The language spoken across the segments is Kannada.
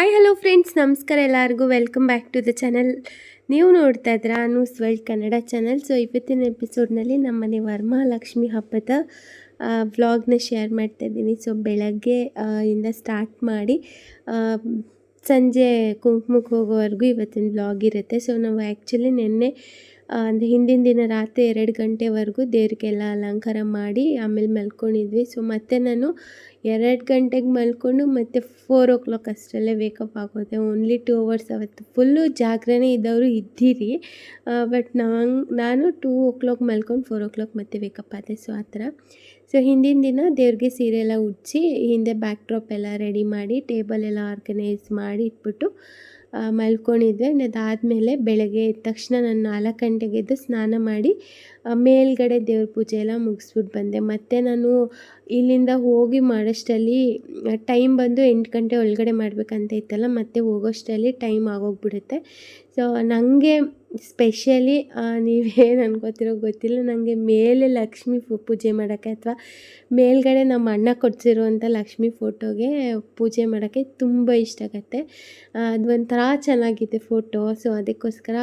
ಹಾಯ್ ಹಲೋ ಫ್ರೆಂಡ್ಸ್ ನಮಸ್ಕಾರ ಎಲ್ಲರಿಗೂ. Welcome back to the channel ನೀವು ನೋಡ್ತಾ ಇದ್ದೀರಾ news world Kannada channel so ಇವತ್ತಿನ ಎಪಿಸೋಡ್ನಲ್ಲಿ ನಮ್ಮನೆ ವರಮಹಾಲಕ್ಷ್ಮಿ ಹಬ್ಬದ ವ್ಲಾಗ್ನ ಶೇರ್ ಮಾಡ್ತಾ ಇದ್ದೀನಿ. ಸೊ ಬೆಳಗ್ಗೆ ಇಂದ ಸ್ಟಾರ್ಟ್ ಮಾಡಿ ಸಂಜೆ ಕುಂಕುಮಕ್ಕೆ ಹೋಗೋವರೆಗೂ ಇವತ್ತಿನ ವ್ಲಾಗ್ ಇರುತ್ತೆ. ಸೊ ನಾವು ಆ್ಯಕ್ಚುಲಿ ನಿನ್ನೆ ಅಂದರೆ ಹಿಂದಿನ ದಿನ ರಾತ್ರಿ ಎರಡು ಗಂಟೆವರೆಗೂ ದೇವ್ರಿಗೆಲ್ಲ ಅಲಂಕಾರ ಮಾಡಿ ಆಮೇಲೆ ಮಲ್ಕೊಂಡಿದ್ವಿ. ಸೊ ಮತ್ತೆ ನಾನು ಎರಡು ಗಂಟೆಗೆ ಮಲ್ಕೊಂಡು ಮತ್ತೆ ಫೋರ್ ಓ ಕ್ಲಾಕ್ ಅಷ್ಟರಲ್ಲೇ ವೇಕಪ್ ಆಗೋದೆ. ಓನ್ಲಿ ಟೂ ಅವರ್ಸ್ ಅವತ್ತು ಫುಲ್ಲು ಜಾಗರಣೆ ಇದ್ದವರು ಇದ್ದೀರಿ. ಬಟ್ ನಂಗೆ ನಾನು ಟೂ ಓ ಕ್ಲಾಕ್ ಮಲ್ಕೊಂಡು ಫೋರ್ ಓ ಕ್ಲಾಕ್ ಮತ್ತೆ ವೇಕಪ್ ಆದೆ. ಸೊ ಆ ಥರ. ಸೊ ಹಿಂದಿನ ದಿನ ದೇವ್ರಿಗೆ ಸೀರೆ ಎಲ್ಲ ಉಜ್ಜಿ ಹಿಂದೆ ಬ್ಯಾಕ್ ಡ್ರಾಪ್ ಎಲ್ಲ ರೆಡಿ ಮಾಡಿ ಟೇಬಲ್ ಎಲ್ಲ ಆರ್ಗನೈಸ್ ಮಾಡಿ ಇಟ್ಬಿಟ್ಟು ಮಲ್ಕೊಂಡಿದ್ದೆ. ಅದಾದಮೇಲೆ ಬೆಳಗ್ಗೆ ಎದ್ದ ತಕ್ಷಣ ನಾನು ನಾಲ್ಕು ಗಂಟೆಗೆ ಎದ್ದು ಸ್ನಾನ ಮಾಡಿ ಮೇಲ್ಗಡೆ ದೇವ್ರ ಪೂಜೆ ಎಲ್ಲ ಮುಗಿಸ್ಬಿಟ್ಟು ಬಂದೆ. ಮತ್ತು ನಾನು ಇಲ್ಲಿಂದ ಹೋಗಿ ಮಾಡೋಷ್ಟರಲ್ಲಿ ಟೈಮ್ ಬಂದು ಎಂಟು ಗಂಟೆ ಒಳಗಡೆ ಮಾಡಬೇಕಂತ ಇತ್ತಲ್ಲ, ಮತ್ತೆ ಹೋಗೋಷ್ಟರಲ್ಲಿ ಟೈಮ್ ಆಗೋಗ್ಬಿಡುತ್ತೆ. ಸೊ ನನಗೆ ಸ್ಪೆಷಲಿ ನೀವೇನು ಅನ್ಕೋತಿರೋ ಗೊತ್ತಿಲ್ಲ. ನನಗೆ ಮೇಲೆ ಲಕ್ಷ್ಮಿ ಪೂಜೆ ಮಾಡೋಕ್ಕೆ ಅಥವಾ ಮೇಲ್ಗಡೆ ನಮ್ಮ ಅಣ್ಣ ಕೊಡ್ಸಿರುವಂಥ ಲಕ್ಷ್ಮಿ ಫೋಟೋಗೆ ಪೂಜೆ ಮಾಡೋಕ್ಕೆ ತುಂಬ ಇಷ್ಟ ಆಗುತ್ತೆ. ಅದು ಒಂಥರ ಚೆನ್ನಾಗಿದೆ ಫೋಟೋ. ಸೊ ಅದಕ್ಕೋಸ್ಕರ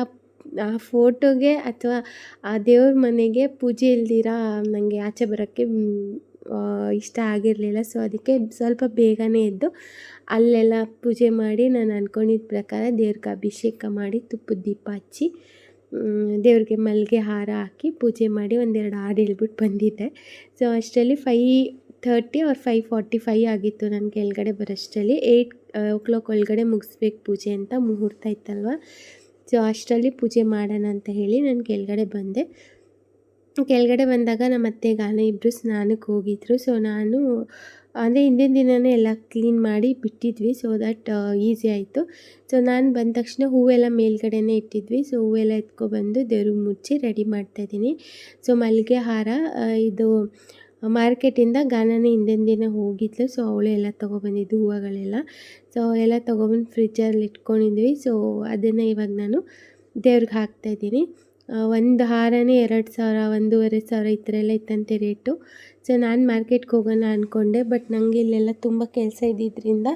ಆ ಫೋಟೋಗೆ ಅಥವಾ ಆ ದೇವ್ರ ಮನೆಗೆ ಪೂಜೆ ಇಲ್ದಿರ ನನಗೆ ಆಚೆ ಬರೋಕ್ಕೆ ಇಷ್ಟ ಆಗಿರಲಿಲ್ಲ. ಸೊ ಅದಕ್ಕೆ ಸ್ವಲ್ಪ ಬೇಗನೆ ಎದ್ದು ಅಲ್ಲೆಲ್ಲ ಪೂಜೆ ಮಾಡಿ ನಾನು ಅಂದ್ಕೊಂಡಿದ್ದ ಪ್ರಕಾರ ದೇವ್ರಿಗೆ ಅಭಿಷೇಕ ಮಾಡಿ ತುಪ್ಪದ ದೀಪ ಹಚ್ಚಿ ದೇವ್ರಿಗೆ ಮಲ್ಲಿಗೆ ಹಾರ ಹಾಕಿ ಪೂಜೆ ಮಾಡಿ ಒಂದೆರಡು ಹಾಡು ಹೇಳ್ಬಿಟ್ಟು ಬಂದಿದ್ದೆ. ಸೊ ಅಷ್ಟರಲ್ಲಿ five thirty or five forty five ಆಗಿತ್ತು ನಾನು ಕೆಳಗಡೆ ಬರೋಷ್ಟರಲ್ಲಿ. ಏಯ್ಟ್ ಓ ಕ್ಲಾಕ್ ಒಳಗಡೆ ಮುಗಿಸ್ಬೇಕು ಪೂಜೆ ಅಂತ ಮುಹೂರ್ತ ಇತ್ತಲ್ವ? ಸೊ ಅಷ್ಟರಲ್ಲಿ ಪೂಜೆ ಮಾಡೋಣ ಅಂತ ಹೇಳಿ ನಾನು ಕೆಳಗಡೆ ಬಂದೆ. ಕೆಳಗಡೆ ಬಂದಾಗ ನಮ್ಮ ಅತ್ತೆ ಗಾನ ಇಬ್ಬರು ಸ್ನಾನಕ್ಕೆ ಹೋಗಿದ್ರು. ಸೊ ನಾನು, ಅಂದರೆ ಹಿಂದಿನ ದಿನವೇ ಎಲ್ಲ ಕ್ಲೀನ್ ಮಾಡಿ ಬಿಟ್ಟಿದ್ವಿ. ಸೊ ದಟ್ ಈಸಿ ಆಯಿತು. ಸೊ ನಾನು ಬಂದ ತಕ್ಷಣ ಹೂವೆಲ್ಲ ಮೇಲ್ಗಡೆನೇ ಇಟ್ಟಿದ್ವಿ. ಸೊ ಹೂವೆಲ್ಲ ಎತ್ಕೊಬಂದು ದೇವ್ರಿಗೆ ಮುಚ್ಚಿ ರೆಡಿ ಮಾಡ್ತಾಯಿದ್ದೀನಿ ಸೊ ಮಲ್ಲಿಗೆ ಹಾರ ಇದು ಮಾರ್ಕೆಟಿಂದ ಗಾನನೇ ಹಿಂದಿನ ದಿನ ಹೋಗಿದ್ಲು. ಸೊ ಅವಳು ಎಲ್ಲ ತೊಗೊಬಂದಿದ್ದು ಹೂವುಗಳೆಲ್ಲ. ಸೊ ಎಲ್ಲ ತೊಗೊಬಂದು ಫ್ರಿಜ್ಜಲ್ಲಿ ಇಟ್ಕೊಂಡಿದ್ವಿ. ಸೊ ಅದನ್ನು ಇವಾಗ ನಾನು ದೇವ್ರಿಗೆ ಹಾಕ್ತಾಯಿದ್ದೀನಿ ಒಂದು ಹಾರನೇ ಎರಡು ಸಾವಿರ, ಒಂದೂವರೆ ಸಾವಿರ ಈ ಥರ ಎಲ್ಲ ಇತ್ತಂತೆ ರೇಟು. ಸೊ ನಾನು ಮಾರ್ಕೆಟ್ಗೆ ಹೋಗೋಣ ಅಂದ್ಕೊಂಡೆ ಬಟ್ ನನಗೆ ಇಲ್ಲೆಲ್ಲ ತುಂಬ ಕೆಲಸ ಇದ್ದಿದ್ದರಿಂದ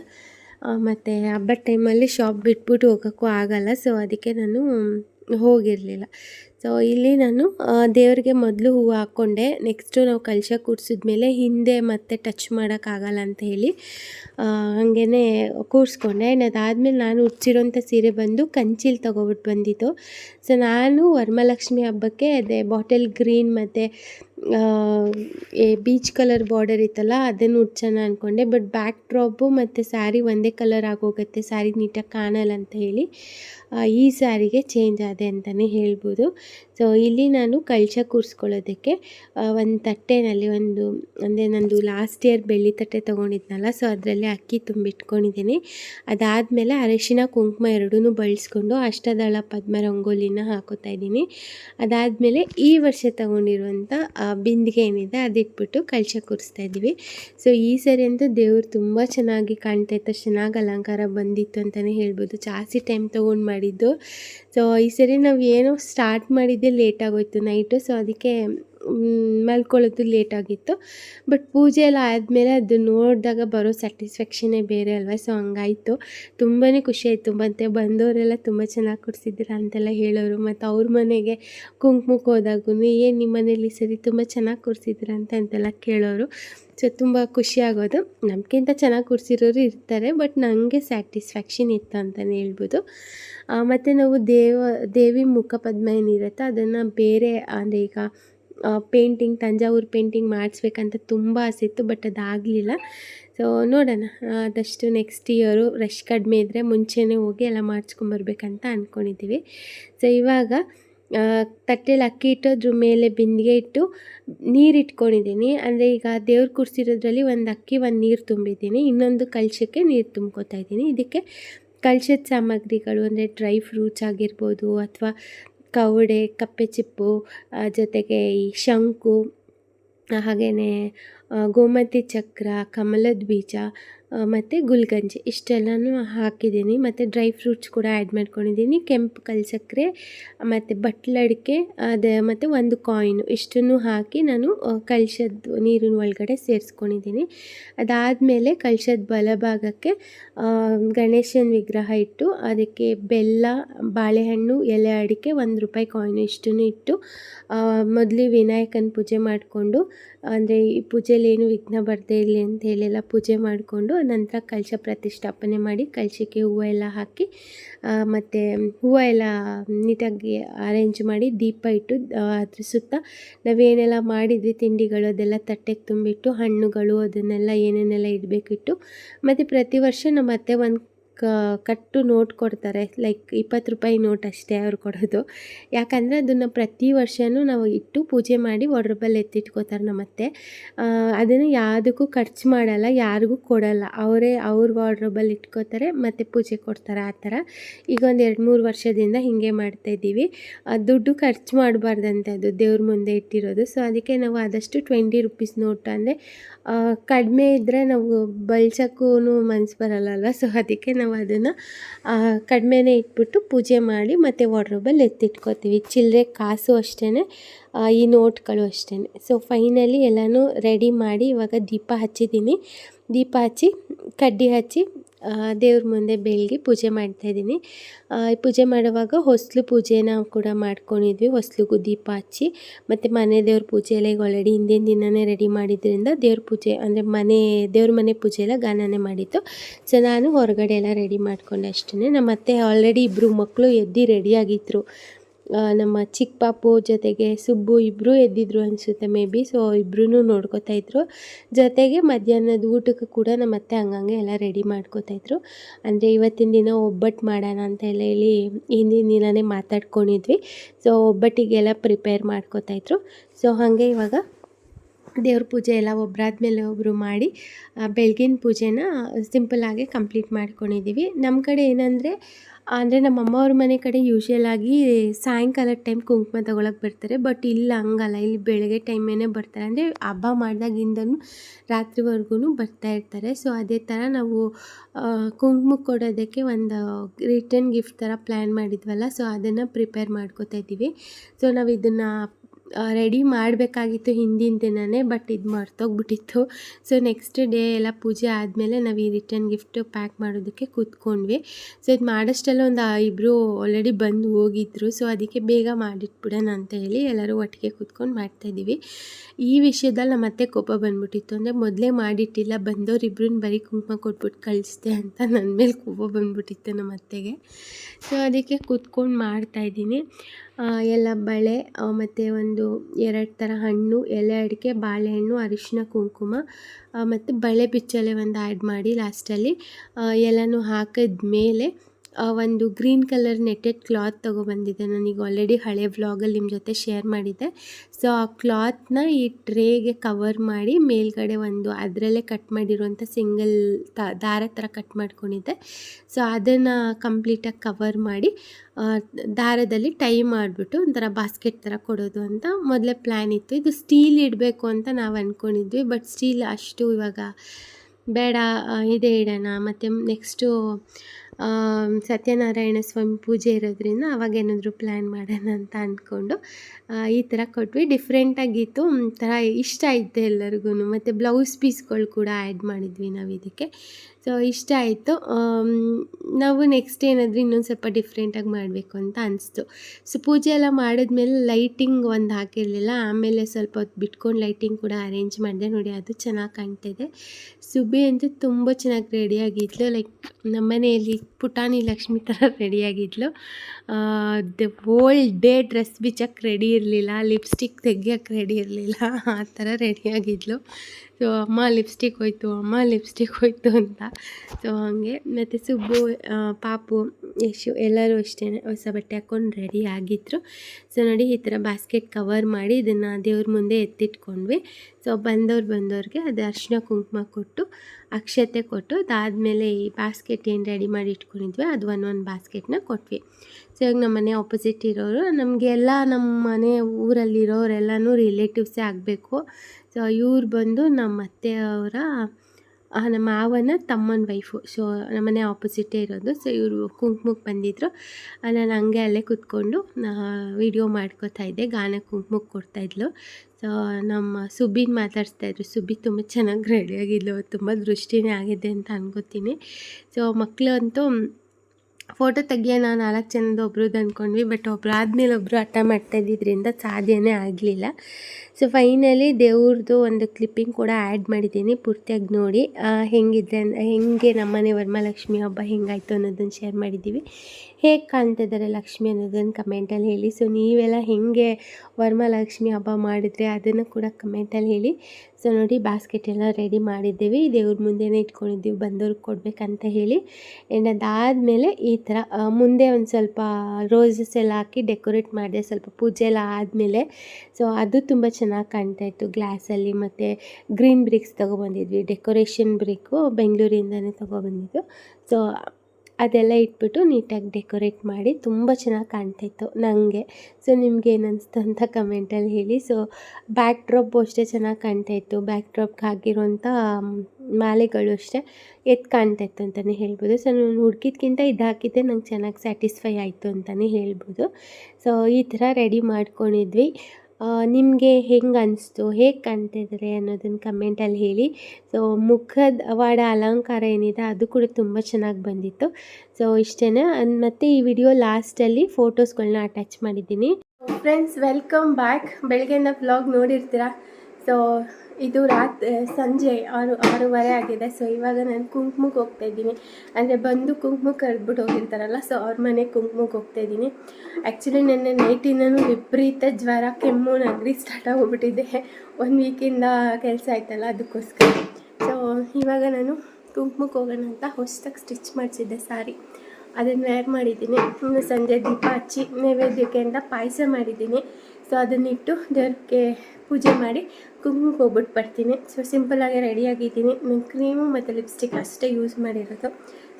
ಮತ್ತು ಹಬ್ಬದ ಟೈಮಲ್ಲಿ ಶಾಪ್ ಬಿಟ್ಬಿಟ್ಟು ಹೋಗೋಕ್ಕೂ ಆಗಲ್ಲ. ಸೊ ಅದಕ್ಕೆ ನಾನು ಹೋಗಿರಲಿಲ್ಲ. ಸೊ ಇಲ್ಲಿ ನಾನು ದೇವರಿಗೆ ಮೊದಲು ಹೂವು ಹಾಕ್ಕೊಂಡೆ. ನೆಕ್ಸ್ಟು ನಾವು ಕಲಶ ಕೂರಿಸಿದ್ಮೇಲೆ ಹಿಂದೆ ಮತ್ತೆ ಟಚ್ ಮಾಡೋಕ್ಕಾಗಲ್ಲ ಅಂತ ಹೇಳಿ ಹಾಗೇ ಕೂರಿಸ್ಕೊಂಡೆ. ಆ್ಯಂಡ್ ಅದಾದಮೇಲೆ ನಾನು ಉಡ್ಸಿರೋಂಥ ಸೀರೆ ಬಂದು ಕಂಚಿಲಿ ತೊಗೊಬಿಟ್ಟು ಬಂದಿತ್ತು. ಸೊ ನಾನು ವರಮಹಾಲಕ್ಷ್ಮಿ ಹಬ್ಬಕ್ಕೆ ಅದೇ ಬಾಟಲ್ ಗ್ರೀನ್ ಮತ್ತು ಬೀಚ್ ಕಲರ್ ಬಾರ್ಡರ್ ಇತ್ತಲ್ಲ, ಅದನ್ನು ಉಡ್ಸೋಣ ಅಂದ್ಕೊಂಡೆ ಬಟ್ ಬ್ಯಾಕ್ ಡ್ರಾಪು ಮತ್ತು ಸ್ಯಾರಿ ಒಂದೇ ಕಲರ್ ಆಗೋಗುತ್ತೆ ಸ್ಯಾರಿ ನೀಟಾಗಿ ಕಾಣಲ್ಲ ಅಂತ ಹೇಳಿ ಈ ಸ್ಯಾರಿಗೆ ಚೇಂಜ್ ಆದೆ ಅಂತಲೇ ಹೇಳ್ಬೋದು. ಸೊ ಇಲ್ಲಿ ನಾನು ಕಳಶ ಕೂರಿಸ್ಕೊಳ್ಳೋದಕ್ಕೆ ಒಂದು ತಟ್ಟೆನಲ್ಲಿ ಒಂದು, ಅಂದರೆ ನಂದು ಲಾಸ್ಟ್ ಇಯರ್ ಬೆಳ್ಳಿ ತಟ್ಟೆ ತೊಗೊಂಡಿದ್ನಲ್ಲ ಸೊ ಅದರಲ್ಲಿ ಅಕ್ಕಿ ತುಂಬಿಟ್ಕೊಂಡಿದ್ದೀನಿ. ಅದಾದಮೇಲೆ ಅರಿಶಿನ, ಕುಂಕುಮ ಎರಡೂ ಬಳಸ್ಕೊಂಡು ಅಷ್ಟದಳ ಪದ್ಮ ರಂಗೋಲಿನ ಹಾಕೋತಾ ಇದ್ದೀನಿ. ಅದಾದಮೇಲೆ ಈ ವರ್ಷ ತೊಗೊಂಡಿರುವಂಥ ಬಿಂದಿಗೆ ಏನಿದೆ ಅದಿಟ್ಬಿಟ್ಟು ಕಳಶ ಕೂರಿಸ್ತಾ ಇದ್ದೀವಿ. ಸೊ ಈ ಸರಿ ಅಂತೂ ದೇವ್ರು ತುಂಬ ಚೆನ್ನಾಗಿ ಕಾಣ್ತಾ ಇತ್ತು. ಚೆನ್ನಾಗಿ ಅಲಂಕಾರ ಬಂದಿತ್ತು ಅಂತಲೇ ಹೇಳ್ಬೋದು. ಜಾಸ್ತಿ ಟೈಮ್ ತೊಗೊಂಡು ಮಾಡಿದ್ದು. ಸೊ ಈ ಸರಿ ನಾವು ಏನೋ ಸ್ಟಾರ್ಟ್ ಮಾಡಿದ್ದೆ ಲೇಟ್ ಆಗೋಯ್ತು ನೈಟು ಸೊ ಅದಕ್ಕೆ ಮಲ್ಕೊಳ್ಳೋದು ಲೇಟ್ ಆಗಿತ್ತು. ಬಟ್ ಪೂಜೆ ಎಲ್ಲ ಆದಮೇಲೆ ಅದು ನೋಡಿದಾಗ ಬರೋ ಸ್ಯಾಟಿಸ್ಫ್ಯಾಕ್ಷನೇ ಬೇರೆ ಅಲ್ವಾ? ಸೊ ಹಂಗಾಯಿತು. ತುಂಬಾ ಖುಷಿ ಆಯಿತು. ಮತ್ತು ಬಂದವರೆಲ್ಲ ತುಂಬ ಚೆನ್ನಾಗಿ ಕೊಡಿಸಿದ್ದೀರಾ ಅಂತೆಲ್ಲ ಹೇಳೋರು. ಮತ್ತು ಅವ್ರ ಮನೆಗೆ ಕುಂಕುಮಕ್ಕೆ ಹೋದಾಗೂ ಏನು ನಿಮ್ಮ ಮನೇಲಿ ಸರಿ ತುಂಬ ಚೆನ್ನಾಗಿ ಕೊಡಿಸಿದ್ದೀರಾ ಅಂತ ಅಂತೆಲ್ಲ ಕೇಳೋರು. ಸೊ ತುಂಬ ಖುಷಿ ಆಗೋದು. ನಮಗಿಂತ ಚೆನ್ನಾಗಿ ಕೊಡಿಸಿರೋರು ಇರ್ತಾರೆ. ಬಟ್ ನನಗೆ ಸ್ಯಾಟಿಸ್ಫ್ಯಾಕ್ಷನ್ ಇತ್ತು ಅಂತಲೇ ಹೇಳ್ಬೋದು. ಮತ್ತು ನಾವು ದೇವ, ದೇವಿ ಮುಖಪದ್ಮ ಏನಿರುತ್ತೆ ಅದನ್ನು ಬೇರೆ, ಅಂದರೆ ಈಗ ಪೇಂಟಿಂಗ್ ತಂಜಾವೂರು ಪೇಂಟಿಂಗ್ ಮಾಡಿಸ್ಬೇಕಂತ ತುಂಬ ಆಸೆ ಇತ್ತು ಬಟ್ ಅದಾಗಲಿಲ್ಲ. ಸೊ ನೋಡೋಣ. ಆದಷ್ಟು ನೆಕ್ಸ್ಟ್ ಇಯರು ರಶ್ ಕಡಿಮೆ ಇದ್ದರೆ ಮುಂಚೆನೇ ಹೋಗಿ ಎಲ್ಲ ಮಾಡಿಸ್ಕೊಂಬರ್ಬೇಕಂತ ಅಂದ್ಕೊಂಡಿದ್ದೀವಿ ಸೊ ಇವಾಗ ತಟ್ಟೆಲಿ ಅಕ್ಕಿ ಇಟ್ಟು ಅದ್ರ ಮೇಲೆ ಬಿಂದಿಗೆ ಇಟ್ಟು ನೀರು ಇಟ್ಕೊಂಡಿದ್ದೀನಿ. ಅಂದರೆ ಈಗ ದೇವ್ರು ಕೂರಿಸಿರೋದ್ರಲ್ಲಿ ಒಂದು ಅಕ್ಕಿ, ಒಂದು ನೀರು ತುಂಬಿದ್ದೀನಿ. ಇನ್ನೊಂದು ಕಲಶಕ್ಕೆ ನೀರು ತುಂಬ್ಕೊತಾ ಇದ್ದೀನಿ. ಇದಕ್ಕೆ ಕಲಶದ ಸಾಮಗ್ರಿಗಳು, ಅಂದರೆ ಡ್ರೈ ಫ್ರೂಟ್ಸ್ ಆಗಿರ್ಬೋದು, ಅಥವಾ ಕವಡೆ ಕಪ್ಪೆ ಚಿಪ್ಪು ಜೊತೆಗೆ ಈ ಶಂಕು ಹಾಗೆಯೇ ಗೋಮತಿ ಚಕ್ರ ಕಮಲದ ಬೀಜ ಮತ್ತು ಗುಲ್ಗಂಜಿ. ಇಷ್ಟೆಲ್ಲನೂ ಹಾಕಿದ್ದೀನಿ. ಮತ್ತು ಡ್ರೈ ಫ್ರೂಟ್ಸ್ ಕೂಡ ಆ್ಯಡ್ ಮಾಡ್ಕೊಂಡಿದ್ದೀನಿ. ಕೆಂಪು ಕಲ್ಸಕ್ಕರೆ, ಮತ್ತು ಬಟ್ಲಡಿಕೆ ಅದೇ ಮತ್ತು ಒಂದು ಕಾಯಿನು ಇಷ್ಟನ್ನು ಹಾಕಿ ನಾನು ಕಳ್ಸದ ನೀರಿನ ಒಳಗಡೆ ಸೇರಿಸ್ಕೊಂಡಿದ್ದೀನಿ. ಅದಾದಮೇಲೆ ಕಲ್ಸದ ಬಲಭಾಗಕ್ಕೆ ಗಣೇಶನ ವಿಗ್ರಹ ಇಟ್ಟು, ಅದಕ್ಕೆ ಬೆಲ್ಲ, ಬಾಳೆಹಣ್ಣು, ಎಲೆ ಅಡಿಕೆ ಒಂದು ರೂಪಾಯಿ ಕಾಯಿನು ಇಷ್ಟನ್ನು ಇಟ್ಟು ಮೊದಲು ವಿನಾಯಕನ ಪೂಜೆ ಮಾಡಿಕೊಂಡು ಅಂದರೆ ಈ ಪೂಜೆಯಲ್ಲಿ ಏನು ವಿಘ್ನ ಬರದೇ ಇರಲಿ ಅಂತ ಹೇಳೆಲ್ಲ ಪೂಜೆ ಮಾಡಿಕೊಂಡು ನಂತರ ಕಲಶ ಪ್ರತಿಷ್ಠಾಪನೆ ಮಾಡಿ ಕಲಶಕ್ಕೆ ಹೂವು ಎಲ್ಲ ಹಾಕಿ ಮತ್ತು ಹೂವು ಎಲ್ಲ ನೀಟಾಗಿ ಅರೇಂಜ್ ಮಾಡಿ ದೀಪ ಇಟ್ಟು ಅದ್ರ ಸುತ್ತ ನಾವೇನೆಲ್ಲ ಮಾಡಿದ್ವಿ, ತಿಂಡಿಗಳು ಅದೆಲ್ಲ ತಟ್ಟೆಗೆ ತುಂಬಿಟ್ಟು ಹಣ್ಣುಗಳು ಅದನ್ನೆಲ್ಲ ಏನೇನೆಲ್ಲ ಇಡಬೇಕಿಟ್ಟು, ಮತ್ತು ಪ್ರತಿ ವರ್ಷ ನಮ್ಮ ಅತ್ತೆ ಒಂದು ಕಟ್ಟು ನೋಟ್ ಕೊಡ್ತಾರೆ. ಲೈಕ್ ಇಪ್ಪತ್ತು ರೂಪಾಯಿ ನೋಟ್ ಅಷ್ಟೇ ಅವ್ರು ಕೊಡೋದು. ಯಾಕಂದರೆ ಅದನ್ನು ಪ್ರತಿ ವರ್ಷವೂ ನಾವು ಇಟ್ಟು ಪೂಜೆ ಮಾಡಿ ಒಡ್ರಬಲ್ಲಿ ಎತ್ತಿಟ್ಕೋತಾರೆ ನಮ್ಮ ಅತ್ತೆ. ಆ, ಅದನ್ನು ಯಾವುದಕ್ಕೂ ಖರ್ಚು ಮಾಡಲ್ಲ ಯಾರಿಗೂ ಕೊಡಲ್ಲ. ಅವರೇ ಅವ್ರ ವಾರ್ಡ್ರೋಬಲ್ಲಿ ಇಟ್ಕೋತಾರೆ ಮತ್ತು ಪೂಜೆ ಕೊಡ್ತಾರೆ ಆ ಥರ. ಈಗ ಒಂದು ಎರಡು ಮೂರು ವರ್ಷದಿಂದ ಹೀಗೆ ಮಾಡ್ತಾಯಿದ್ದೀವಿ ದುಡ್ಡು ಖರ್ಚು ಮಾಡಬಾರ್ದಂತೆ ಅದು ದೇವ್ರ ಮುಂದೆ ಇಟ್ಟಿರೋದು. ಸೊ ಅದಕ್ಕೆ ನಾವು ಆದಷ್ಟು ಟ್ವೆಂಟಿ ರುಪೀಸ್ ನೋಟ್ ಅಂದರೆ ಕಡಿಮೆ ಇದ್ದರೆ ನಾವು ಬಳ್ಸೋಕ್ಕೂ ಮನ್ಸು ಬರಲ್ಲ ಅಲ್ವಾ? ಸೊ ಅದಕ್ಕೆ ನಾವು ಅದನ್ನು ಕಡಿಮೆನೇ ಇಟ್ಬಿಟ್ಟು ಪೂಜೆ ಮಾಡಿ ಮತ್ತು ವಾಡ್ರೋಬಲ್ಲಿ ಎತ್ತಿಟ್ಕೋತೀವಿ. ಚಿಲ್ಲರೆ ಕಾಸು ಅಷ್ಟೇ ಈ ನೋಟ್ಗಳು ಅಷ್ಟೇ ಸೊ ಫೈನಲಿ ಎಲ್ಲನೂ ರೆಡಿ ಮಾಡಿ ಇವಾಗ ದೀಪ ಹಚ್ಚಿದ್ದೀನಿ. ದೀಪ ಹಚ್ಚಿ, ಕಡ್ಡಿ ಹಚ್ಚಿ ದೇವ್ರ ಮುಂದೆ ಬೆಳಗ್ಗೆ ಪೂಜೆ ಮಾಡ್ತಾಯಿದ್ದೀನಿ ಪೂಜೆ ಮಾಡುವಾಗ ಹೊಸಲು ಪೂಜೆನ ಕೂಡ ಮಾಡ್ಕೊಂಡಿದ್ವಿ. ಹೊಸ್ಲಿಗೂ ದೀಪ ಹಚ್ಚಿ, ಮತ್ತು ಮನೆ ದೇವ್ರ ಪೂಜೆ ಎಲ್ಲ ಈಗ ಆಲ್ರೆಡಿ ಹಿಂದಿನ ದಿನವೇ ರೆಡಿ ಮಾಡಿದ್ರಿಂದ ದೇವ್ರ ಪೂಜೆ, ಅಂದರೆ ಮನೆ, ದೇವ್ರ ಮನೆ ಪೂಜೆ ಎಲ್ಲ ಗಾನನೇ ಮಾಡಿತ್ತು. ಸೊ ನಾನು ಹೊರಗಡೆ ಎಲ್ಲ ರೆಡಿ ಮಾಡ್ಕೊಂಡೆ ಅಷ್ಟೇ ನಮ್ಮ ಅತ್ತೆ ಆಲ್ರೆಡಿ ಇಬ್ಬರು ಮಕ್ಕಳು ಎದ್ದು ರೆಡಿಯಾಗಿದ್ದರು ನಮ್ಮ ಚಿಕ್ಕ ಪಾಪು ಜೊತೆಗೆ ಸುಬ್ಬು ಇಬ್ಬರೂ ಎದ್ದಿದ್ರು ಅನಿಸುತ್ತೆ ಮೇ ಬಿ. ಸೊ ಇಬ್ಬರೂ ನೋಡ್ಕೋತಾ ಇದ್ರು. ಜೊತೆಗೆ ಮಧ್ಯಾಹ್ನದ ಊಟಕ್ಕೆ ಕೂಡ ನಮ್ಮ ಅತ್ತೆ ಹಂಗಂಗೆ ಎಲ್ಲ ರೆಡಿ ಮಾಡ್ಕೋತಾ ಇದ್ರು. ಅಂದರೆ ಇವತ್ತಿನ ದಿನ ಒಬ್ಬಟ್ಟು ಮಾಡೋಣ ಅಂತ ಹೇಳಿ ಹಿಂದಿನ ದಿನವೇ ಮಾತಾಡ್ಕೊಂಡಿದ್ವಿ. ಸೊ ಒಬ್ಬಟ್ಟಿಗೆಲ್ಲ ಪ್ರಿಪೇರ್ ಮಾಡ್ಕೋತಾ ಇದ್ರು. ಸೊ ಹಾಗೆ ಇವಾಗ ದೇವ್ರ ಪೂಜೆ ಎಲ್ಲ ಒಬ್ಬರಾದ್ಮೇಲೆ ಒಬ್ಬರು ಮಾಡಿ ಬೆಳಗಿನ ಪೂಜೆನ ಸಿಂಪಲ್ಲಾಗಿ ಕಂಪ್ಲೀಟ್ ಮಾಡ್ಕೊಂಡಿದ್ದೀವಿ ನಮ್ಮ ಕಡೆ ಏನಂದರೆ, ಅಂದರೆ ನಮ್ಮ ಅಮ್ಮವ್ರ ಮನೆ ಕಡೆ ಯೂಶ್ವಲ್ ಆಗಿ ಸಾಯಂಕಾಲದ ಟೈಮ್ ಕುಂಕುಮ ತಗೊಳಕ್ಕೆ ಬರ್ತಾರೆ ಬಟ್ ಇಲ್ಲಿ ಹಂಗಲ್ಲ. ಇಲ್ಲಿ ಬೆಳಗ್ಗೆ ಟೈಮೇನೆ ಬರ್ತಾರೆ, ಅಂದರೆ ಹಬ್ಬ ಮಾಡಿದಾಗಿಂದನೂ ರಾತ್ರಿವರೆಗೂ ಬರ್ತಾ ಇರ್ತಾರೆ. ಸೊ ಅದೇ ಥರ ನಾವು ಕುಂಕುಮ ಕೊಡೋದಕ್ಕೆ ಒಂದು ರಿಟರ್ನ್ ಗಿಫ್ಟ್ ಥರ ಪ್ಲ್ಯಾನ್ ಮಾಡಿದ್ವಲ್ಲ ಸೊ ಅದನ್ನು ಪ್ರಿಪೇರ್ ಮಾಡ್ಕೋತಾ ಇದ್ದೀವಿ. ಸೊ ನಾವು ಇದನ್ನು ರೆಡಿ ಮಾಡಬೇಕಾಗಿತ್ತು ಹಿಂದಿನ ದಿನವೇ ಬಟ್ ಇದು ಮರ್ತೋಗ್ಬಿಟ್ಟಿತ್ತು. ಸೊ ನೆಕ್ಸ್ಟ್ ಡೇ ಎಲ್ಲ ಪೂಜೆ ಆದಮೇಲೆ ನಾವು ಈ ರಿಟರ್ನ್ ಗಿಫ್ಟ್ ಪ್ಯಾಕ್ ಮಾಡೋದಕ್ಕೆ ಕೂತ್ಕೊಂಡ್ವಿ. ಸೊ ಇದು ಮಾಡೋಷ್ಟೆಲ್ಲ ಒಂದು ಇಬ್ಬರು ಆಲ್ರೆಡಿ ಬಂದು ಹೋಗಿದ್ರು. ಸೊ ಅದಕ್ಕೆ ಬೇಗ ಮಾಡಿಟ್ಬಿಡೋಣ ಅಂತ ಹೇಳಿ ಎಲ್ಲರೂ ಒಟ್ಟಿಗೆ ಕೂತ್ಕೊಂಡು ಮಾಡ್ತಾಯಿದ್ದೀವಿ ಈ ವಿಷಯದಲ್ಲಿ ನಮ್ಮ ಅತ್ತೆ ಕೋಪ ಬಂದ್ಬಿಟ್ಟಿತ್ತು. ಅಂದರೆ ಮೊದಲೇ ಮಾಡಿಟ್ಟಿಲ್ಲ ಬಂದವ್ರು ಇಬ್ಬರನ್ನ ಬರೀ ಕುಂಕುಮ ಕೊಟ್ಬಿಟ್ಟು ಕಳಿಸ್ದೆ ಅಂತ ನನ್ನ ಮೇಲೆ ಕೋಪ ಬಂದ್ಬಿಟ್ಟಿತ್ತು ನಮ್ಮ ಅತ್ತೆಗೆ. ಸೊ ಅದಕ್ಕೆ ಕೂತ್ಕೊಂಡು ಮಾಡ್ತಾಯಿದ್ದೀನಿ ಎಲ್ಲ ಬಳೆ ಮತ್ತು ಒಂದು ಎರಡು ಥರ ಹಣ್ಣು ಎಲೆ ಅಡಿಕೆ ಬಾಳೆಹಣ್ಣು ಅರಿಶಿನ ಕುಂಕುಮ ಮತ್ತು ಬಳೆ ಬಿಚ್ಚಲೆ ಒಂದು ಆ್ಯಡ್ ಮಾಡಿ ಲಾಸ್ಟಲ್ಲಿ ಎಲ್ಲನೂ ಹಾಕಿದ್ಮೇಲೆ ಆ, ಒಂದು ಗ್ರೀನ್ ಕಲರ್ ನೆಟ್ಟೆಡ್ ಕ್ಲಾತ್ ತೊಗೊಬಂದಿದ್ದೆ ನಾನೀಗ ಆಲ್ರೆಡಿ ಹಳೆ ವ್ಲಾಗಲ್ಲಿ ನಿಮ್ಮ ಜೊತೆ ಶೇರ್ ಮಾಡಿದ್ದೆ. ಸೊ ಆ ಕ್ಲಾತ್ನ ಈ ಟ್ರೇಗೆ ಕವರ್ ಮಾಡಿ ಮೇಲ್ಗಡೆ ಒಂದು ಅದರಲ್ಲೇ ಕಟ್ ಮಾಡಿರುವಂಥ ಸಿಂಗಲ್ ತ, ದಾರ ಥರ ಕಟ್ ಮಾಡ್ಕೊಂಡಿದ್ದೆ. ಸೊ ಅದನ್ನು ಕಂಪ್ಲೀಟಾಗಿ ಕವರ್ ಮಾಡಿ ದಾರದಲ್ಲಿ ಟೈ ಮಾಡಿಬಿಟ್ಟು ಒಂಥರ ಬಾಸ್ಕೆಟ್ ಥರ ಕೊಡೋದು ಅಂತ ಮೊದಲೇ ಪ್ಲ್ಯಾನ್ ಇತ್ತು. ಇದು ಸ್ಟೀಲ್ ಇಡಬೇಕು ಅಂತ ನಾವು ಅಂದ್ಕೊಂಡಿದ್ವಿ ಬಟ್ ಸ್ಟೀಲ್ ಅಷ್ಟು ಇವಾಗ ಬೇಡ ಇದೇ ಇಡೋಣ. ಮತ್ತು ನೆಕ್ಸ್ಟು ಸತ್ಯನಾರಾಯಣ ಸ್ವಾಮಿ ಪೂಜೆ ಇರೋದ್ರಿಂದ ಅವಾಗ ಏನಾದರೂ ಪ್ಲ್ಯಾನ್ ಮಾಡೋಣ ಅಂತ ಅಂದ್ಕೊಂಡು ಈ ಥರ ಕೊಟ್ವಿ. ಡಿಫ್ರೆಂಟಾಗಿತ್ತು ಒಂಥರ ಇಷ್ಟ ಆಯಿತು ಎಲ್ಲರಿಗೂ ಮತ್ತು ಬ್ಲೌಸ್ ಪೀಸ್ಗಳು ಕೂಡ ಆ್ಯಡ್ ಮಾಡಿದ್ವಿ ನಾವು ಇದಕ್ಕೆ. ಸೊ ಇಷ್ಟ ಆಯಿತು. ನಾವು ನೆಕ್ಸ್ಟ್ ಏನಾದರೂ ಇನ್ನೊಂದು ಸ್ವಲ್ಪ ಡಿಫ್ರೆಂಟಾಗಿ ಮಾಡಬೇಕು ಅಂತ ಅನಿಸ್ತು. ಸೊ ಪೂಜೆ ಎಲ್ಲ ಮಾಡಿದ್ಮೇಲೆ ಲೈಟಿಂಗ್ ಒಂದು ಹಾಕಿರಲಿಲ್ಲ. ಆಮೇಲೆ ಸ್ವಲ್ಪ ಹೊತ್ತು ಬಿಟ್ಕೊಂಡು ಲೈಟಿಂಗ್ ಕೂಡ ಅರೇಂಜ್ ಮಾಡಿದೆ. ನೋಡಿ, ಅದು ಚೆನ್ನಾಗಿ ಕಾಣ್ತಿದೆ ಸುಬ್ಬಿ ಅಂತೂ ತುಂಬ ಚೆನ್ನಾಗಿ ರೆಡಿಯಾಗಿತ್ತು ಲೈಕ್ ನಮ್ಮ ಮನೆಯಲ್ಲಿ ಪುಟಾಣಿ ಲಕ್ಷ್ಮಿ ಥರ ರೆಡಿಯಾಗಿದ್ಲು ದ ಹೋಲ್ ಡೇ ಡ್ರೆಸ್ ಬಿಚ್ಚಕ್ಕೆ ರೆಡಿ ಇರಲಿಲ್ಲ ಲಿಪ್ಸ್ಟಿಕ್ ತೆಗಿಯೋಕ್ಕೆ ರೆಡಿ ಇರಲಿಲ್ಲ, ಆ ಥರ ರೆಡಿಯಾಗಿದ್ಲು ಸೊ ಅಮ್ಮ ಲಿಪ್ಸ್ಟಿಕ್ ಹೋಯ್ತು, ಅಮ್ಮ ಲಿಪ್ಸ್ಟಿಕ್ ಹೋಯ್ತು ಅಂತ. ಸೊ ಹಾಗೆ ಮತ್ತು ಸುಬ್ಬು ಪಾಪು, ಯಶು ಎಲ್ಲರೂ ಅಷ್ಟೇ ಹೊಸ ಬಟ್ಟೆ ಹಾಕ್ಕೊಂಡು ರೆಡಿ ಆಗಿದ್ರು. ಸೊ ನೋಡಿ ಈ ಥರ ಬಾಸ್ಕೆಟ್ ಕವರ್ ಮಾಡಿ ಇದನ್ನು ದೇವ್ರ ಮುಂದೆ ಎತ್ತಿಟ್ಕೊಂಡ್ವಿ. ಸೊ ಬಂದವ್ರು ಬಂದವ್ರಿಗೆ ಅದು ಅರಿಶಿನ ಕುಂಕುಮ ಕೊಟ್ಟು, ಅಕ್ಷತೆ ಕೊಟ್ಟು ಅದಾದಮೇಲೆ ಈ ಬಾಸ್ಕೆಟ್ ಏನು ರೆಡಿ ಮಾಡಿ ಇಟ್ಕೊಂಡಿದ್ವಿ, ಅದು ಒಂದೊಂದು ಬಾಸ್ಕೆಟ್ನ ಕೊಟ್ವಿ. ಸೊ ನಮ್ಮ ಮನೆ ಆಪೋಸಿಟ್ ಇರೋರು ನಮಗೆಲ್ಲ ನಮ್ಮ ಮನೆ ಊರಲ್ಲಿರೋರೆಲ್ಲನೂ ರಿಲೇಟಿವ್ಸೇ ಆಗಬೇಕು. ಸೊ ಇವ್ರು ಬಂದು ನಮ್ಮ ಅತ್ತೆಯವರ ನಮ್ಮ ಮಾವನ ತಮ್ಮನ ವೈಫು ಸೊ ನಮ್ಮನೆ ಆಪೋಸಿಟೇ ಇರೋದು. ಸೊ ಇವರು ಕುಂಕುಮಕ್ಕೆ ಬಂದಿದ್ದರು ನಾನು ಹಂಗೆ ಅಲ್ಲೇ ಕೂತ್ಕೊಂಡು ವಿಡಿಯೋ ಮಾಡ್ಕೋತಾ ಇದ್ದೆ, ಗಾನ ಕುಂಕುಮಕ್ಕೆ ಕೊಡ್ತಾಯಿದ್ಲು ಸೊ ನಮ್ಮ ಸುಬ್ಬಿನ ಮಾತಾಡಿಸ್ತಾ ಇದ್ರು. ಸುಬ್ಬಿ ತುಂಬ ಚೆನ್ನಾಗಿ ರೆಡಿಯಾಗಿದ್ಲು ತುಂಬ ದೃಷ್ಟಿನೇ ಆಗಿದೆ ಅಂತ ಅನ್ಕೋತೀನಿ. ಸೊ ಮಕ್ಕಳು ಅಂತೂ ಫೋಟೋ ತೆಗಿಯೋಣ ನಾಲ್ಕು ಜನದ ಒಬ್ರದ್ದು ಅಂದ್ಕೊಂಡ್ವಿ ಬಟ್ ಒಬ್ರು ಆದಮೇಲೆ ಒಬ್ಬರು ಹಠ ಮಾಡ್ತಾ ಇದ್ದಿದ್ರಿಂದ ಸಾಧ್ಯನೇ ಆಗಲಿಲ್ಲ. ಸೊ ಫೈನಲಿ ದೇವ್ರದ್ದು ಒಂದು ಕ್ಲಿಪ್ಪಿಂಗ್ ಕೂಡ ಆ್ಯಡ್ ಮಾಡಿದ್ದೀನಿ ಪೂರ್ತಿಯಾಗಿ ನೋಡಿ. ಹೆಂಗಿದೆ ಹೆಂಗೆ ನಮ್ಮನೆ ವರಮಹಾಲಕ್ಷ್ಮಿ ಹಬ್ಬ ಹೆಂಗಾಯಿತು ಅನ್ನೋದನ್ನು ಶೇರ್ ಮಾಡಿದ್ದೀವಿ ಹೇಗೆ ಕಾಣ್ತಿದ್ದಾರೆ ಲಕ್ಷ್ಮಿ ಅನ್ನೋದನ್ನು ಕಮೆಂಟಲ್ಲಿ ಹೇಳಿ. ಸೊ ನೀವೆಲ್ಲ ಹೆಂಗೆ ವರಮಹಾಲಕ್ಷ್ಮಿ ಹಬ್ಬ ಮಾಡಿದ್ರೆ ಅದನ್ನು ಕೂಡ ಕಮೆಂಟಲ್ಲಿ ಹೇಳಿ. ಸೊ ನೋಡಿ ಬಾಸ್ಕೆಟ್ ಎಲ್ಲ ರೆಡಿ ಮಾಡಿದ್ದೀವಿ ದೇವ್ರ ಮುಂದೆನೇ ಇಟ್ಕೊಂಡಿದ್ದೀವಿ. ಬಂದವ್ರಿಗೆ ಕೊಡಬೇಕಂತ ಹೇಳಿ. ಆ್ಯಂಡ್ ಅದಾದಮೇಲೆ ಈ ಥರ ಮುಂದೆ ಒಂದು ಸ್ವಲ್ಪ ರೋಸಸ್ ಎಲ್ಲ ಹಾಕಿ ಡೆಕೋರೇಟ್ ಮಾಡಿದೆ, ಸ್ವಲ್ಪ ಪೂಜೆ ಎಲ್ಲ ಆದಮೇಲೆ. ಸೊ ಅದು ತುಂಬ ಚೆನ್ನಾಗಿ ಕಾಣ್ತಾ ಇತ್ತು ಗ್ಲಾಸಲ್ಲಿ ಮತ್ತು ಗ್ರೀನ್ ಬ್ರಿಕ್ಸ್ ತೊಗೊಬಂದಿದ್ವಿ. ಡೆಕೋರೇಷನ್ ಬ್ರಿಕ್ಕು ಬೆಂಗಳೂರಿಂದನೇ ತೊಗೊಬಂದಿದ್ದು. ಸೊ ಅದೆಲ್ಲ ಇಟ್ಬಿಟ್ಟು ನೀಟಾಗಿ ಡೆಕೋರೇಟ್ ಮಾಡಿ ತುಂಬ ಚೆನ್ನಾಗಿ ಕಾಣ್ತಾಯಿತ್ತು ನನಗೆ. ಸೊ, ನಿಮ್ಗೆ ಏನು ಅನಿಸ್ತು ಅಂತ ಕಮೆಂಟಲ್ಲಿ ಹೇಳಿ. ಸೊ ಬ್ಯಾಕ್ ಡ್ರಾಪ್ ಅಷ್ಟೇ ಚೆನ್ನಾಗಿ ಕಾಣ್ತಾಯಿತ್ತು. ಬ್ಯಾಕ್ ಡ್ರಾಪ್ಗೆ ಹಾಕಿರೋಂಥ ಮಾಲೆಗಳು ಅಷ್ಟೇ ಎದ್ದು ಕಾಣ್ತಾಯಿತ್ತು ಅಂತಲೇ ಹೇಳ್ಬೋದು. ಸೊ, ನಾನು ಹುಡುಕಿದ್ಕಿಂತ ಇದು ಹಾಕಿದ್ದೆ, ನಂಗೆ ಚೆನ್ನಾಗಿ ಸ್ಯಾಟಿಸ್ಫೈ ಆಯಿತು ಅಂತಲೇ ಹೇಳ್ಬೋದು. ಸೊ, ಈ ಥರ ರೆಡಿ ಮಾಡ್ಕೊಂಡಿದ್ವಿ. ನಿಮಗೆ ಹೆಂಗೆ ಅನಿಸ್ತು? ಹೇಗೆ ಕಾಣ್ತಿದ್ರೆ ಅನ್ನೋದನ್ನು ಕಮೆಂಟಲ್ಲಿ ಹೇಳಿ. ಸೊ ಮುಖದ ವಾಡ ಅಲಂಕಾರ ಏನಿದೆ ಅದು ಕೂಡ ತುಂಬ ಚೆನ್ನಾಗಿ ಬಂದಿತ್ತು. ಸೊ ಇಷ್ಟೇ ಮತ್ತು ಈ ವಿಡಿಯೋ ಲಾಸ್ಟಲ್ಲಿ ಫೋಟೋಸ್ಗಳನ್ನ ಅಟ್ಯಾಚ್ ಮಾಡಿದ್ದೀನಿ. ಫ್ರೆಂಡ್ಸ್ ವೆಲ್ಕಮ್ ಬ್ಯಾಕ್ ಬೆಳಗ್ಗೆನ ಬ್ಲಾಗ್ ನೋಡಿರ್ತೀರ? ಸೊ ಇದು ರಾತ್ ಸಂಜೆ ಆರು, ಆರೂವರೆ ಆಗಿದೆ. ಸೊ ಇವಾಗ ನಾನು ಕುಂಕುಮಕ್ಕೆ ಹೋಗ್ತಾ ಇದ್ದೀನಿ. ಅಂದರೆ ಬಂದು ಕುಂಕುಮಕ್ಕೆ ಕರೆದ್ಬಿಟ್ಟು ಹೋಗಿರ್ತಾರಲ್ಲ ಸೊ ಅವ್ರ ಮನೆ ಕುಂಕುಮಕ್ಕೆ ಹೋಗ್ತಾ ಇದ್ದೀನಿ. ಆ್ಯಕ್ಚುಲಿ ನೆನ್ನೆ ನೈಟಿನೂ ವಿಪರೀತ ಜ್ವರ, ಕೆಮ್ಮು, ನಗರಿ ಸ್ಟಾರ್ಟ್ ಆಗೋಗ್ಬಿಟ್ಟಿದೆ ಒಂದು ವೀಕಿಂದ ಕೆಲಸ ಆಯ್ತಲ್ಲ ಅದಕ್ಕೋಸ್ಕರ. ಸೊ ಇವಾಗ ನಾನು ಕುಂಕುಮಕ್ಕೆ ಹೋಗೋಣ ಅಂತ ಹೊಸ್ದಾಗಿ ಸ್ಟಿಚ್ ಮಾಡಿಸಿದ್ದೆ ಸಾರಿ ಅದನ್ನು ವೇರ್ ಮಾಡಿದ್ದೀನಿ. ಇನ್ನು ಸಂಜೆ ದೀಪ ಹಚ್ಚಿ ನೈವೇದ್ಯಕ್ಕೆ ಅಂತ ಪಾಯಸ ಮಾಡಿದ್ದೀನಿ. ಸೊ, ಅದನ್ನಿಟ್ಟು ದೇವ್ರಿಗೆ ಪೂಜೆ ಮಾಡಿ ಕುಂಕುಮಕ್ಕೆ ಹೋಗ್ಬಿಟ್ಟು ಬರ್ತೀನಿ. ಸೊ ಸಿಂಪಲಾಗಿ ರೆಡಿಯಾಗಿದ್ದೀನಿ ಕ್ರೀಮು ಮತ್ತು ಲಿಪ್ಸ್ಟಿಕ್ ಅಷ್ಟೇ ಯೂಸ್ ಮಾಡಿರೋದು.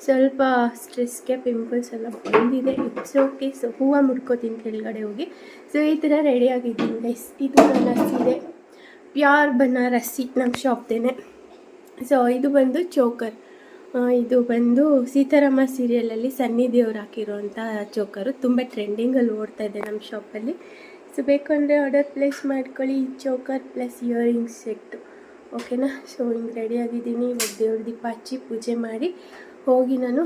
ಸ್ವಲ್ಪ ಸ್ಟ್ರೆಸ್ಗೆ ಪಿಂಪಲ್ಸ್ ಎಲ್ಲ ಬಂದಿದೆ. ಇಟ್ಸ್ ಓಕೆ ಸೊ, ಹೂವು ಮುಡ್ಕೋತೀನಿ ಕೆಳಗಡೆ ಹೋಗಿ. ಸೊ, ಈ ಥರ ರೆಡಿಯಾಗಿದ್ದೀನಿ ಗೈಸ್ ಇದು ಸೀರೆ. ಪ್ಯೂರ್ ಬನಾರಸಿ, ನಮ್ಮ ಶಾಪ್ದೇನೆ ಸೊ, ಇದು ಬಂದು ಚೋಕರ್. ಇದು ಬಂದು ಸೀತಾರಾಮ ಸೀರಿಯಲಲ್ಲಿ ಸನ್ನಿ ದೇವ್ರು ಹಾಕಿರೋಂಥ ಚೋಕರು. ತುಂಬ ಟ್ರೆಂಡಿಂಗಲ್ಲಿ ಓಡ್ತಾ ಇದೆ ನಮ್ಮ ಶಾಪಲ್ಲಿ ಸೊ ಬೇಕು ಅಂದರೆ ಆರ್ಡರ್ ಪ್ಲೇಸ್ ಮಾಡ್ಕೊಳ್ಳಿ ಚೋಕರ್ ಪ್ಲಸ್ ಇಯರಿಂಗ್ಸ್ ಸೆಟ್ಟು ಓಕೆನಾ ಸೊ ಹಿಂಗೆ ರೆಡಿಯಾಗಿದ್ದೀನಿ ಇವಾಗ ದೇವ್ರ ದೀಪ ಹಚ್ಚಿ ಪೂಜೆ ಮಾಡಿ ಹೋಗಿ ನಾನು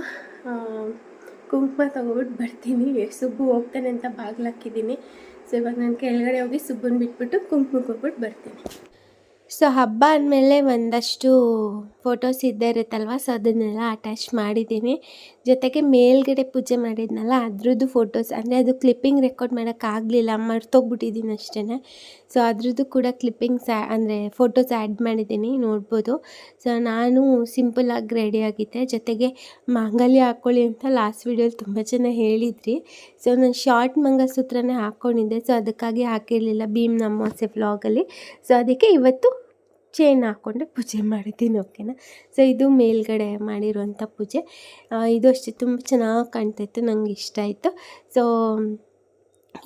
ಕುಂಕುಮ ತೊಗೊಬಿಟ್ಟು ಬರ್ತೀನಿ. ಸುಬ್ಬು ಹೋಗ್ತಾನೆ ಅಂತ ಬಾಗ್ಲಾಕಿದ್ದೀನಿ ಸೊ ಇವಾಗ ನಾನು ಕೆಳಗಡೆ ಹೋಗಿ ಸುಬ್ಬನ ಬಿಟ್ಬಿಟ್ಟು ಕುಂಕುಮಕ್ಕೆ ಹೋಗ್ಬಿಟ್ಟು ಬರ್ತೀನಿ. ಸೊ ಹಬ್ಬ ಅಂದಮೇಲೆ ಒಂದಷ್ಟು ಫೋಟೋಸ್ ಇದ್ದೇ ಇರುತ್ತಲ್ವ? ಸೊ ಅದನ್ನೆಲ್ಲ ಅಟ್ಯಾಚ್ ಮಾಡಿದ್ದೀನಿ. ಜೊತೆಗೆ ಮೇಲ್ಗಡೆ ಪೂಜೆ ಮಾಡಿದ್ನಲ್ಲ, ಅದ್ರದ್ದು ಫೋಟೋಸ್ ಅಂದರೆ ಅದು ಕ್ಲಿಪ್ಪಿಂಗ್ ರೆಕಾರ್ಡ್ ಮಾಡೋಕ್ಕಾಗಲಿಲ್ಲ ಮರ್ತೋಗ್ಬಿಟ್ಟಿದ್ದೀನಿ ಅಷ್ಟೇ ಸೊ ಅದ್ರದ್ದು ಕೂಡ ಕ್ಲಿಪ್ಪಿಂಗ್ಸ್ ಅಂದರೆ ಫೋಟೋಸ್ ಆ್ಯಡ್ ಮಾಡಿದ್ದೀನಿ, ನೋಡ್ಬೋದು. ಸೊ ನಾನು ಸಿಂಪಲಾಗಿ ರೆಡಿ ಆಗಿದ್ದೆ. ಜೊತೆಗೆ ಮಾಂಗಲ್ಯ ಹಾಕ್ಕೊಳ್ಳಿ ಅಂತ ಲಾಸ್ಟ್ ವೀಡಿಯೋಲಿ ತುಂಬ ಜನ ಹೇಳಿದ್ರಿ. ಸೊ ನಾನು ಶಾರ್ಟ್ ಮಂಗಲ್ಸೂತ್ರನೇ ಹಾಕ್ಕೊಂಡಿದ್ದೆ ಸೊ ಅದಕ್ಕಾಗಿ ಹಾಕಿರಲಿಲ್ಲ ಭೀಮ್ ನಮ್ಮ ವ್ಲಾಗಲ್ಲಿ ಸೊ ಅದಕ್ಕೆ ಇವತ್ತು ಚೈನ್ ಹಾಕ್ಕೊಂಡೆ ಪೂಜೆ ಮಾಡಿದ್ದೀನಿ, ಓಕೆನಾ? ಸೊ ಇದು ಮೇಲ್ಗಡೆ ಮಾಡಿರುವಂಥ ಪೂಜೆ. ಇದು ಅಷ್ಟೇ, ತುಂಬ ಚೆನ್ನಾಗಿ ಕಾಣ್ತಾಯಿತ್ತು ನನಗೆ ಇಷ್ಟ ಆಯಿತು. ಸೊ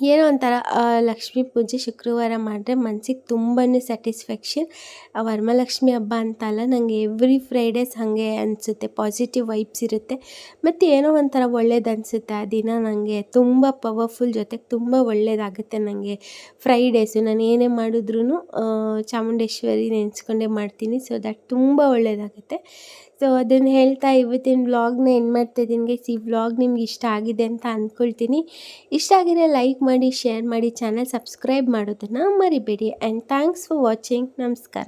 ಏನೋ ಒಂಥರ ಲಕ್ಷ್ಮೀ ಪೂಜೆ ಶುಕ್ರವಾರ ಮಾಡಿದ್ರೆ ಮನ್ಸಿಗೆ ತುಂಬಾ ಸ್ಯಾಟಿಸ್ಫ್ಯಾಕ್ಷನ್. ವರಮಹಾಲಕ್ಷ್ಮಿ ಹಬ್ಬ ಅಂತ ಅಲ್ಲ ನನಗೆ ಎವ್ರಿ ಫ್ರೈಡೇಸ್ ಹಾಗೆ ಅನಿಸುತ್ತೆ ಪಾಸಿಟಿವ್ ವೈಬ್ಸ್ ಇರುತ್ತೆ. ಮತ್ತು ಏನೋ ಒಂಥರ ಒಳ್ಳೇದು ಅನಿಸುತ್ತೆ ಆ ದಿನ ನನಗೆ ತುಂಬ ಪವರ್ಫುಲ್ ಜೊತೆಗೆ ತುಂಬ ಒಳ್ಳೇದಾಗುತ್ತೆ ನನಗೆ ಫ್ರೈಡೇಸು ನಾನು ಏನೇ ಮಾಡಿದ್ರೂ ಚಾಮುಂಡೇಶ್ವರಿ ನೆನೆಸ್ಕೊಂಡೇ ಮಾಡ್ತೀನಿ ಸೊ ದಟ್ ತುಂಬ ಒಳ್ಳೆಯದಾಗುತ್ತೆ ಸೊ ಅದನ್ನು ಹೇಳ್ತಾ ಇವತ್ತಿನ ವ್ಲಾಗ್ನ ಏನು ಮಾಡ್ತಾಯಿದ್ದೀನಿ ಗೈಸ್ ಈ ವ್ಲಾಗ್ ನಿಮ್ಗೆ ಇಷ್ಟ ಆಗಿದೆ ಅಂತ ಅಂದ್ಕೊಳ್ತೀನಿ ಇಷ್ಟ ಆಗಿದ್ರೆ ಲೈಕ್ ಮಾಡಿ ಶೇರ್ ಮಾಡಿ ಚಾನಲ್ ಸಬ್ಸ್ಕ್ರೈಬ್ ಮಾಡೋದನ್ನು ಮರಿಬೇಡಿ. ಆ್ಯಂಡ್ ಥ್ಯಾಂಕ್ಸ್ ಫಾರ್ ವಾಚಿಂಗ್ ನಮಸ್ಕಾರ.